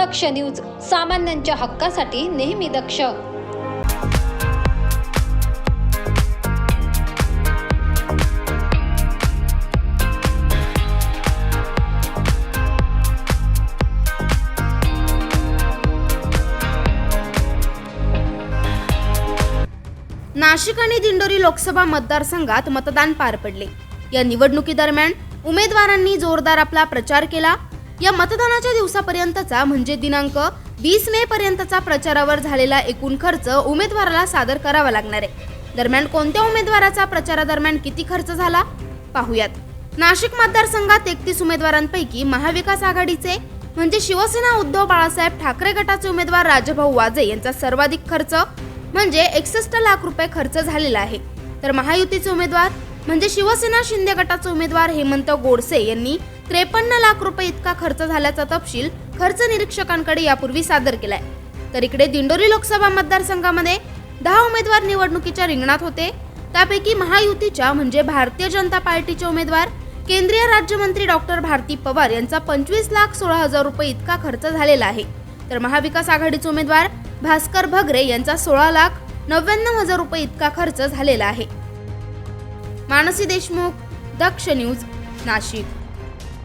दक्ष news सामान्यांच्या हक्कासाठी नेहमी दक्ष. नाशिक आणि दिंडोरी लोकसभा मतदारसंघात मतदान पार पडले. या निवडणुकीदरम्यान उमेदवारांनी जोरदार आपला प्रचार केला. या मतदानाच्या दिवसापर्यंतचा म्हणजे दिनांक वीस मे पर्यंतचा प्रचारावर झालेला एकूण खर्च उमेदवाराला सादर करावा लागणार आहे. दरम्यान कोणत्या उमेदवाराचा प्रचारादरम्यान किती खर्च झाला? पाहूयात. नाशिक मतदारसंघात एकतीस उमेदवारांपैकी महाविकास आघाडीचे म्हणजे शिवसेना उद्धव बाळासाहेब ठाकरे गटाचे उमेदवार राजभाऊ वाजे यांचा सर्वाधिक खर्च म्हणजे एकसष्ट लाख रुपये खर्च झालेला आहे. तर महायुतीचे उमेदवार म्हणजे शिवसेना शिंदे गटाचे उमेदवार हेमंत गोडसे यांनी त्रेपन्न लाख रुपये इतका खर्च झाल्याचा तपशील खर्च निरीक्षकांकडे यापूर्वी सादर केलाय. तर इकडे दिंडोरी लोकसभा मतदारसंघामध्ये दहा उमेदवार निवडणुकीच्या रिंगणात होते. त्यापैकी महायुतीच्या म्हणजे भारतीय जनता पार्टीचे उमेदवार केंद्रीय राज्यमंत्री डॉक्टर भारती पवार यांचा पंचवीस लाख सोळा हजार रुपये इतका खर्च झालेला आहे. तर महाविकास आघाडीचे उमेदवार भास्कर भगरे यांचा सोळा लाख नव्याण्णव हजार रुपये इतका खर्च झालेला आहे. मानसी देशमुख दक्ष न्यूज नाशिक.